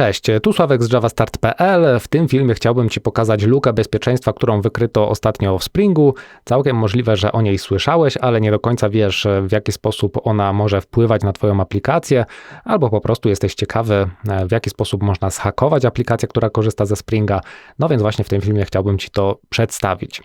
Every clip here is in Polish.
Cześć, tu Sławek z javastart.pl. W tym filmie chciałbym Ci pokazać lukę bezpieczeństwa, którą wykryto ostatnio w Springu. Całkiem możliwe, że o niej słyszałeś, ale nie do końca wiesz, w jaki sposób ona może wpływać na Twoją aplikację, albo po prostu jesteś ciekawy, w jaki sposób można zhakować aplikację, która korzysta ze Springa. No więc właśnie w tym filmie chciałbym Ci to przedstawić.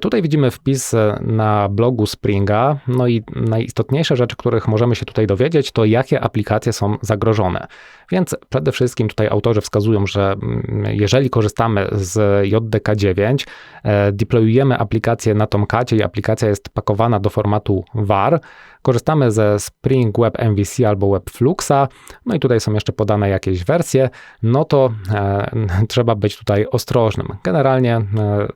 Tutaj widzimy wpis na blogu Springa. No i najistotniejsze rzeczy, których możemy się tutaj dowiedzieć, to jakie aplikacje są zagrożone. Więc przede wszystkim tutaj autorzy wskazują, że mm, jeżeli korzystamy z JDK9, e, deployujemy aplikację na Tomcacie i aplikacja jest pakowana do formatu var, korzystamy ze Spring Web MVC albo Webfluxa, no i tutaj są jeszcze podane jakieś wersje, no to e, trzeba być tutaj ostrożnym. Generalnie e,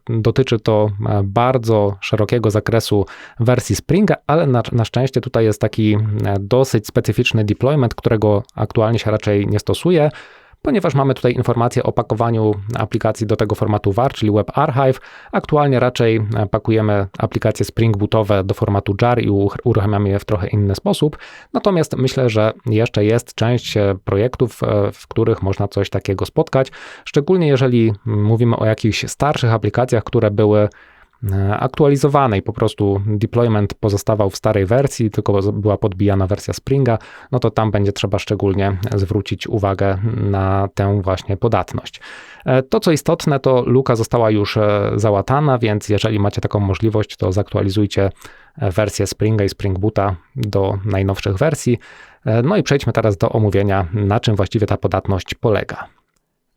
dotyczy to e, bardzo szerokiego zakresu wersji Springa, ale na, na szczęście tutaj jest taki e, dosyć specyficzny deployment, którego aktualnie się raczej nie stosuje ponieważ mamy tutaj informację o pakowaniu aplikacji do tego formatu VAR, czyli Web Archive. Aktualnie raczej e, pakujemy aplikacje Spring Bootowe do formatu JAR i uruchamiamy je w trochę inny sposób. Natomiast myślę, że jeszcze jest część e, projektów, e, w których można coś takiego spotkać, szczególnie jeżeli mówimy o jakichś starszych aplikacjach, które były aktualizowanej, po prostu deployment pozostawał w starej wersji, tylko była podbijana wersja Springa, no to tam będzie trzeba szczególnie zwrócić uwagę na tę właśnie podatność. E, to, co istotne, to luka została już e, załatana, więc jeżeli macie taką możliwość, to zaktualizujcie wersję Springa i Spring Boota do najnowszych wersji. No i przejdźmy teraz do omówienia, na czym właściwie ta podatność polega.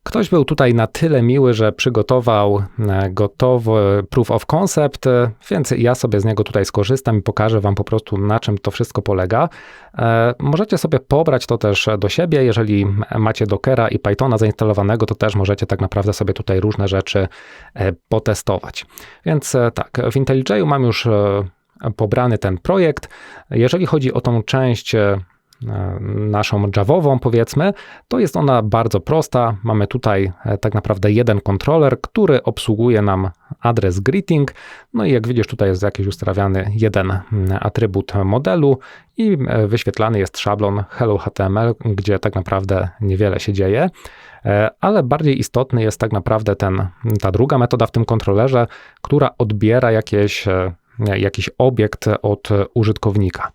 Ktoś był tutaj na tyle miły, że przygotował e, gotowy proof of concept, e, więc ja sobie z niego tutaj skorzystam i pokażę Wam po prostu na czym to wszystko polega. E, możecie sobie pobrać to też do siebie, jeżeli macie Dockera i Pythona zainstalowanego, to też możecie tak naprawdę sobie tutaj różne rzeczy potestować. Więc tak, w IntelliJ'u mam już pobrany ten projekt. Jeżeli chodzi o tą część naszą Javową powiedzmy, to jest ona bardzo prosta. Mamy tutaj e, tak naprawdę jeden kontroler, który obsługuje nam adres greeting. No i jak widzisz, tutaj jest jakiś ustawiany jeden atrybut modelu i e, wyświetlany jest szablon hello HTML, gdzie tak naprawdę niewiele się dzieje. Ale bardziej istotny jest tak naprawdę ten, ta druga metoda w tym kontrolerze, która odbiera jakieś jakiś obiekt od użytkownika.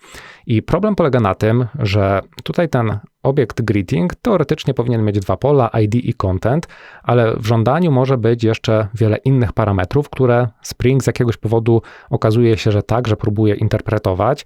I problem polega na tym, że tutaj ten obiekt greeting teoretycznie powinien mieć dwa pola, ID i content, ale w żądaniu może być jeszcze wiele innych parametrów, które Spring z jakiegoś powodu okazuje się, że tak, że próbuje interpretować.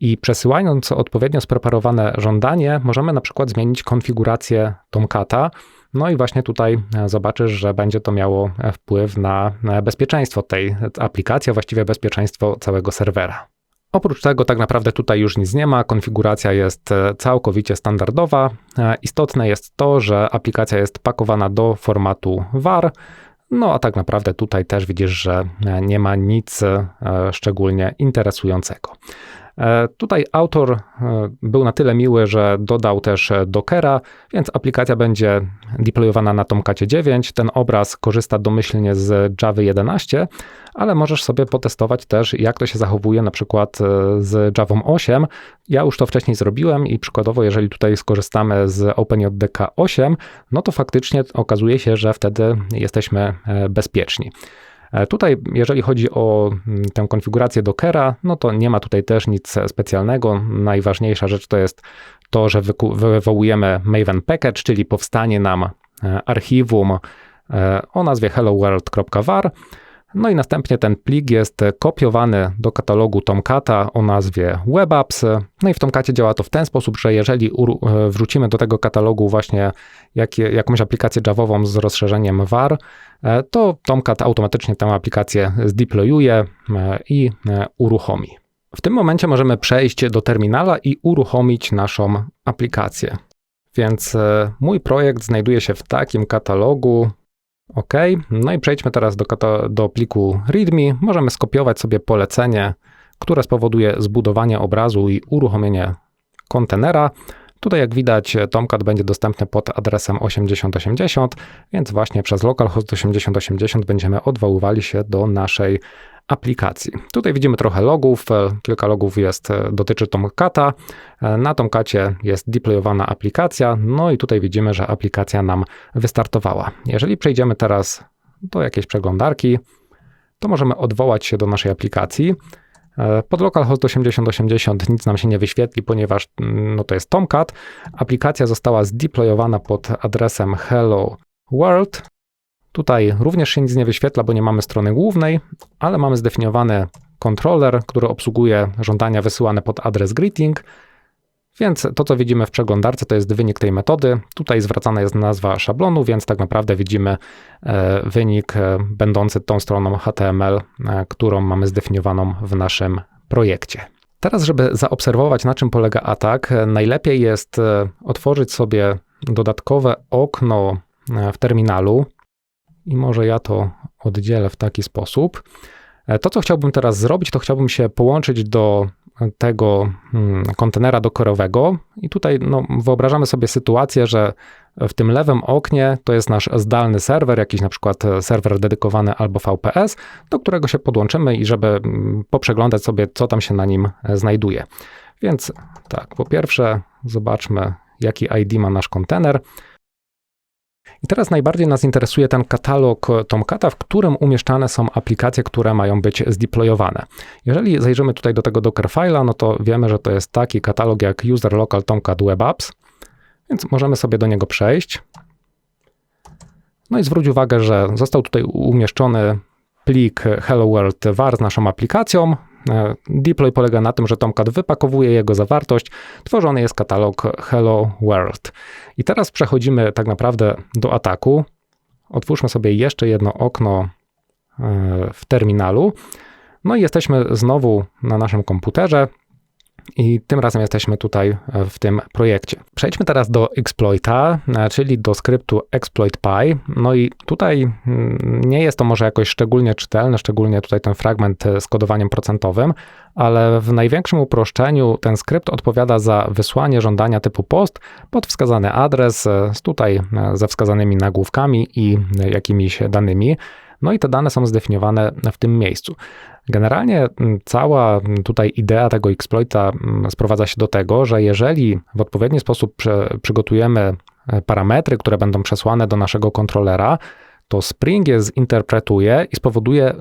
I przesyłając odpowiednio spreparowane żądanie, możemy na przykład zmienić konfigurację Tomcata, no i właśnie tutaj e, zobaczysz, że będzie to miało e, wpływ na bezpieczeństwo tej aplikacji, a właściwie bezpieczeństwo całego serwera. Oprócz tego tak naprawdę tutaj już nic nie ma, konfiguracja jest e, całkowicie standardowa. Istotne jest to, że aplikacja jest pakowana do formatu VAR, no a tak naprawdę tutaj też widzisz, że nie ma nic szczególnie interesującego. E, tutaj autor e, był na tyle miły, że dodał też e, Dockera, więc aplikacja będzie deployowana na Tomcacie 9. Ten obraz korzysta domyślnie z Java 11, ale możesz sobie potestować też, jak to się zachowuje na przykład z Java 8. Ja już to wcześniej zrobiłem i przykładowo, jeżeli tutaj skorzystamy z OpenJDK 8, no to faktycznie okazuje się, że wtedy jesteśmy bezpieczni. E, tutaj, jeżeli chodzi o mm, tę konfigurację Dockera, no to nie ma tutaj też nic specjalnego. Najważniejsza rzecz to jest to, że wywołujemy Maven Package, czyli powstanie nam e, archiwum e, o nazwie helloworld.var. No i następnie ten plik jest kopiowany do katalogu Tomcata o nazwie WebApps. No i w Tomcacie działa to w ten sposób, że jeżeli wrzucimy do tego katalogu właśnie jak, jakąś aplikację Javową z rozszerzeniem var, e, to Tomcat automatycznie tę aplikację zdeployuje e, i e, uruchomi. W tym momencie możemy przejść do terminala i uruchomić naszą aplikację. Więc mój projekt znajduje się w takim katalogu. OK, no i przejdźmy teraz do, do pliku README. Możemy skopiować sobie polecenie, które spowoduje zbudowanie obrazu i uruchomienie kontenera. Tutaj jak widać Tomcat będzie dostępny pod adresem 8080, więc właśnie przez localhost 8080 będziemy odwoływali się do naszej aplikacji. Tutaj widzimy trochę logów, e, kilka logów jest, e, dotyczy Tomcata. E, na Tomcacie jest deployowana aplikacja, no i tutaj widzimy, że aplikacja nam wystartowała. Jeżeli przejdziemy teraz do jakiejś przeglądarki, to możemy odwołać się do naszej aplikacji. Pod localhost 8080 nic nam się nie wyświetli, ponieważ mm, no to jest Tomcat. Aplikacja została zdeployowana pod adresem hello world. Tutaj również się nic nie wyświetla, bo nie mamy strony głównej, ale mamy zdefiniowany kontroler, który obsługuje żądania wysyłane pod adres greeting. Więc to, co widzimy w przeglądarce, to jest wynik tej metody. Tutaj zwracana jest nazwa szablonu, więc tak naprawdę widzimy e, wynik e, będący tą stroną HTML, e, którą mamy zdefiniowaną w naszym projekcie. Teraz, żeby zaobserwować, na czym polega atak, najlepiej jest otworzyć sobie dodatkowe okno w terminalu i może ja to oddzielę w taki sposób. E, to, co chciałbym teraz zrobić, to chciałbym się połączyć do tego hmm, kontenera dokorowego i tutaj no, wyobrażamy sobie sytuację, że w tym lewym oknie to jest nasz zdalny serwer, jakiś na przykład serwer dedykowany albo VPS, do którego się podłączymy i żeby mm, poprzeglądać sobie, co tam się na nim znajduje. Więc tak, po pierwsze zobaczmy, jaki ID ma nasz kontener. I teraz najbardziej nas interesuje ten katalog Tomcata, w którym umieszczane są aplikacje, które mają być zdeployowane. Jeżeli zajrzymy tutaj do tego Dockerfile'a, no to wiemy, że to jest taki katalog jak user local tomcat web apps, więc możemy sobie do niego przejść. No i zwróć uwagę, że został tutaj umieszczony plik Hello World var z naszą aplikacją. E, deploy polega na tym, że Tomcat wypakowuje jego zawartość, tworzony jest katalog Hello World. I teraz przechodzimy tak naprawdę do ataku. Otwórzmy sobie jeszcze jedno okno e, w terminalu. No i jesteśmy znowu na naszym komputerze. I tym razem jesteśmy tutaj e, w tym projekcie. Przejdźmy teraz do exploita, e, czyli do skryptu exploit.py. No i tutaj mm, nie jest to może jakoś szczególnie czytelne, szczególnie tutaj ten fragment e, z kodowaniem procentowym, ale w największym uproszczeniu ten skrypt odpowiada za wysłanie żądania typu post pod wskazany adres, z tutaj ze wskazanymi nagłówkami i jakimiś danymi. No i te dane są zdefiniowane w tym miejscu. Generalnie mm, cała mm, tutaj idea tego exploita mm, sprowadza się do tego, że jeżeli w odpowiedni sposób przygotujemy e, parametry, które będą przesłane do naszego kontrolera, to Spring je zinterpretuje i spowoduje e,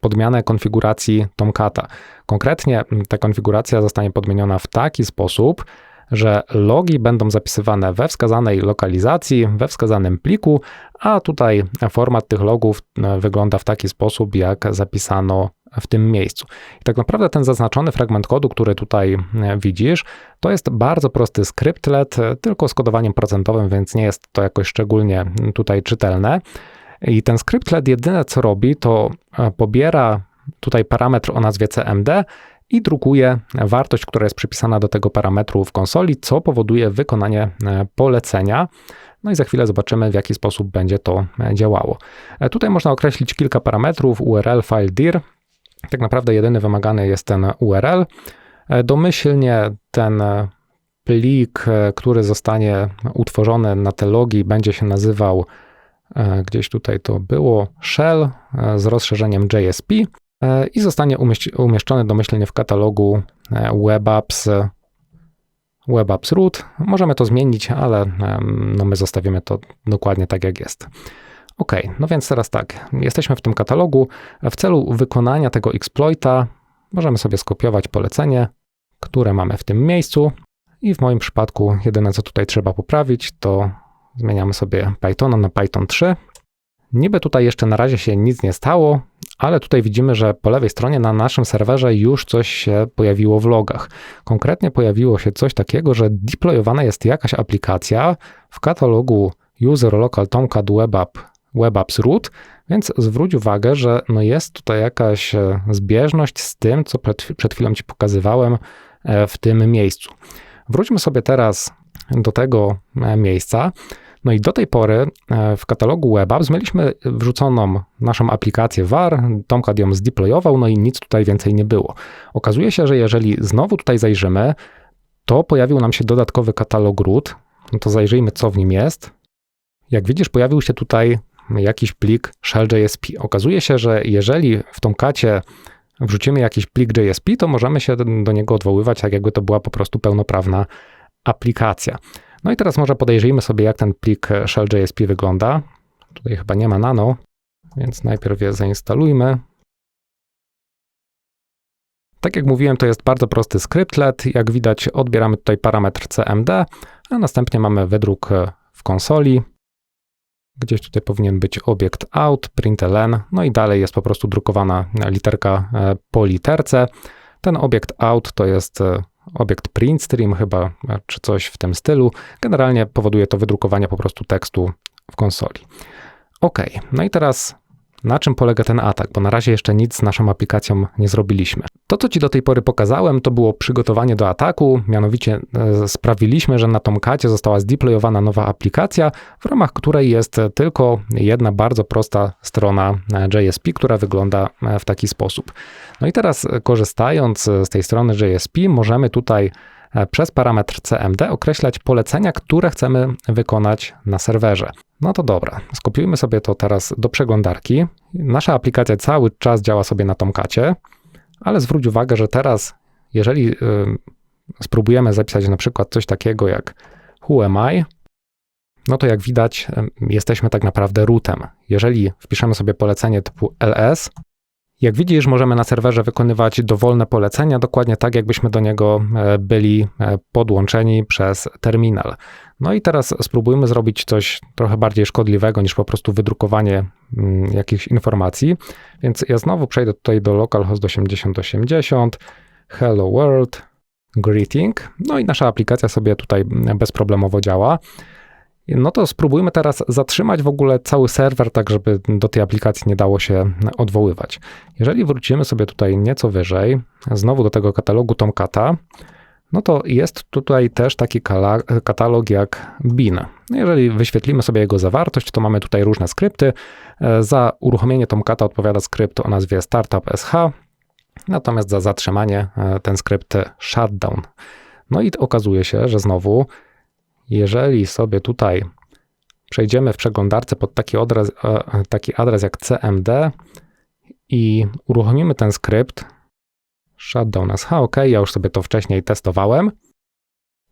podmianę konfiguracji Tomcata. Konkretnie ta konfiguracja zostanie podmieniona w taki sposób, że logi będą zapisywane we wskazanej lokalizacji, we wskazanym pliku, a tutaj format tych logów e, wygląda w taki sposób, jak zapisano w tym miejscu. I tak naprawdę ten zaznaczony fragment kodu, który tutaj e, widzisz, to jest bardzo prosty scriptlet, e, tylko z kodowaniem procentowym, więc nie jest to jakoś szczególnie tutaj czytelne. I ten scriptlet jedyne co robi, to pobiera tutaj parametr o nazwie cmd i drukuje wartość, która jest przypisana do tego parametru w konsoli, co powoduje wykonanie e, polecenia. No i za chwilę zobaczymy, w jaki sposób będzie to e, działało. E, tutaj można określić kilka parametrów, URL, file, dir. Tak naprawdę jedyny wymagany jest ten URL. Domyślnie ten plik, który zostanie utworzony na te logi, będzie się nazywał, gdzieś tutaj to było, shell z rozszerzeniem JSP. E, i zostanie umieszczony domyślnie w katalogu e, WebApps, WebApps root. Możemy to zmienić, ale no my zostawimy to dokładnie tak, jak jest. Ok, no więc teraz tak, jesteśmy w tym katalogu. W celu wykonania tego exploita możemy sobie skopiować polecenie, które mamy w tym miejscu i w moim przypadku jedyne co tutaj trzeba poprawić to zmieniamy sobie Pythona na Python 3. Niby tutaj jeszcze na razie się nic nie stało, ale tutaj widzimy, że po lewej stronie na naszym serwerze już coś się pojawiło w logach. Konkretnie pojawiło się coś takiego, że deployowana jest jakaś aplikacja w katalogu user local tomcat web app web apps root, więc zwróć uwagę, że no jest tutaj jakaś e, zbieżność z tym, co przed, chwilą Ci pokazywałem e, w tym miejscu. Wróćmy sobie teraz do tego e, miejsca. No i do tej pory w katalogu WebApps mieliśmy wrzuconą naszą aplikację VAR, Tomcat ją zdeployował, no i nic tutaj więcej nie było. Okazuje się, że jeżeli znowu tutaj zajrzymy, to pojawił nam się dodatkowy katalog root, no to zajrzyjmy co w nim jest. Jak widzisz, pojawił się tutaj jakiś plik shell.jsp. Okazuje się, że jeżeli w Tomcacie wrzucimy jakiś plik JSP, to możemy się do niego odwoływać, tak jakby to była po prostu pełnoprawna aplikacja. No i teraz może podejrzyjmy sobie, jak ten plik shell.jsp wygląda. Tutaj chyba nie ma nano, więc najpierw je zainstalujmy. Tak jak mówiłem, to jest bardzo prosty scriptlet. Jak widać, odbieramy tutaj parametr cmd, a następnie mamy wydruk w konsoli. Gdzieś tutaj powinien być obiekt out, println, no i dalej jest po prostu drukowana literka e, po literce. Ten obiekt out to jest e, obiekt print stream chyba, e, czy coś w tym stylu. Generalnie powoduje to wydrukowanie po prostu tekstu w konsoli. Ok, no i teraz na czym polega ten atak, bo na razie jeszcze nic z naszą aplikacją nie zrobiliśmy. To, co Ci do tej pory pokazałem, to było przygotowanie do ataku, mianowicie e, sprawiliśmy, że na Tomcacie została zdeployowana nowa aplikacja, w ramach której jest tylko jedna bardzo prosta strona e, JSP, która wygląda e, w taki sposób. No i teraz korzystając z tej strony JSP, możemy tutaj przez parametr CMD określać polecenia, które chcemy wykonać na serwerze. No to dobra, skopiujmy sobie to teraz do przeglądarki. Nasza aplikacja cały czas działa sobie na Tomcacie, ale zwróć uwagę, że teraz, jeżeli y, spróbujemy zapisać na przykład coś takiego jak who am I, no to jak widać, y, jesteśmy tak naprawdę rootem. Jeżeli wpiszemy sobie polecenie typu ls, jak widzisz, możemy na serwerze wykonywać dowolne polecenia, dokładnie tak, jakbyśmy do niego e, byli e, podłączeni przez terminal. No i teraz spróbujmy zrobić coś trochę bardziej szkodliwego niż po prostu wydrukowanie mm, jakichś informacji. Więc ja znowu przejdę tutaj do localhost 8080, hello world, greeting. No i nasza aplikacja sobie tutaj bezproblemowo działa. No to spróbujmy teraz zatrzymać w ogóle cały serwer, tak żeby do tej aplikacji nie dało się odwoływać. Jeżeli wrócimy sobie tutaj nieco wyżej, znowu do tego katalogu Tomcata, no to jest tutaj też taki katalog jak bin. Jeżeli wyświetlimy sobie jego zawartość, to mamy tutaj różne skrypty. Za uruchomienie Tomcata odpowiada skrypt o nazwie startup.sh, natomiast za zatrzymanie e, ten skrypt shutdown. No i okazuje się, że znowu jeżeli sobie tutaj przejdziemy w przeglądarce pod taki adres, e, taki adres jak cmd i uruchomimy ten skrypt, shutdown as ok, ja już sobie to wcześniej testowałem,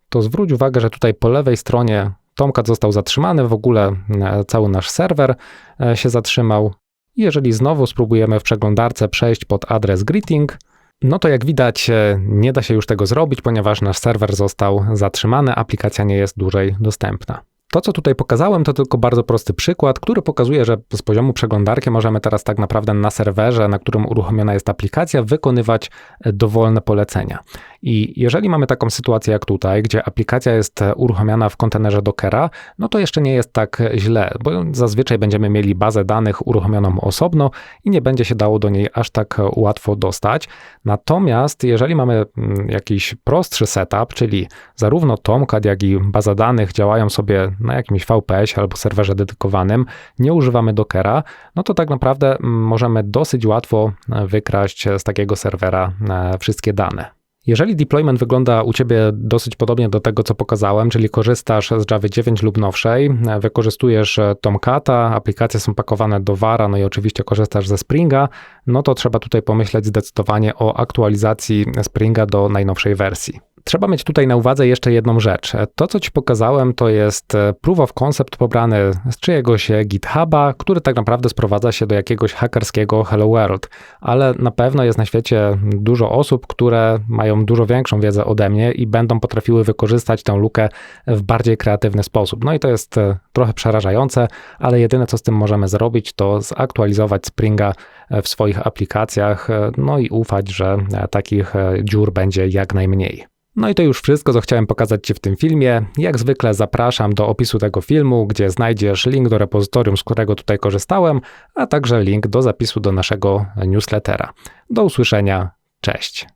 to zwróć uwagę, że tutaj po lewej stronie Tomcat został zatrzymany, w ogóle e, cały nasz serwer e, się zatrzymał. Jeżeli znowu spróbujemy w przeglądarce przejść pod adres greeting, no to jak widać, e, nie da się już tego zrobić, ponieważ nasz serwer został zatrzymany, aplikacja nie jest dłużej dostępna. To, co tutaj pokazałem, to tylko bardzo prosty przykład, który pokazuje, że z poziomu przeglądarki możemy teraz tak naprawdę na serwerze, na którym uruchomiona jest aplikacja, wykonywać e, dowolne polecenia. I jeżeli mamy taką sytuację jak tutaj, gdzie aplikacja jest e, uruchomiona w kontenerze Dockera, no to jeszcze nie jest tak źle, bo zazwyczaj będziemy mieli bazę danych uruchomioną osobno i nie będzie się dało do niej aż tak e, łatwo dostać. Natomiast jeżeli mamy mm, jakiś prostszy setup, czyli zarówno Tomcat, jak i baza danych działają sobie na jakimś VPS albo serwerze dedykowanym, nie używamy Dockera, no to tak naprawdę mm, możemy dosyć łatwo e, wykraść z takiego serwera e, wszystkie dane. Jeżeli deployment wygląda u Ciebie dosyć podobnie do tego, co pokazałem, czyli korzystasz z Java 9 lub nowszej, e, wykorzystujesz Tomcata, aplikacje są pakowane do Vara, no i oczywiście korzystasz ze Springa, no to trzeba tutaj pomyśleć zdecydowanie o aktualizacji Springa do najnowszej wersji. Trzeba mieć tutaj na uwadze jeszcze jedną rzecz. To, co Ci pokazałem, to jest e, proof of concept pobrany z czyjegoś GitHuba, który tak naprawdę sprowadza się do jakiegoś hakerskiego Hello World, ale na pewno jest na świecie dużo osób, które mają dużo większą wiedzę ode mnie i będą potrafiły wykorzystać tę lukę w bardziej kreatywny sposób. No i to jest e, trochę przerażające, ale jedyne, co z tym możemy zrobić, to zaktualizować Springa e, w swoich aplikacjach, no i ufać, że takich dziur będzie jak najmniej. No i to już wszystko, co chciałem pokazać Ci w tym filmie. Jak zwykle zapraszam do opisu tego filmu, gdzie znajdziesz link do repozytorium, z którego tutaj korzystałem, a także link do zapisu do naszego newslettera. Do usłyszenia, cześć.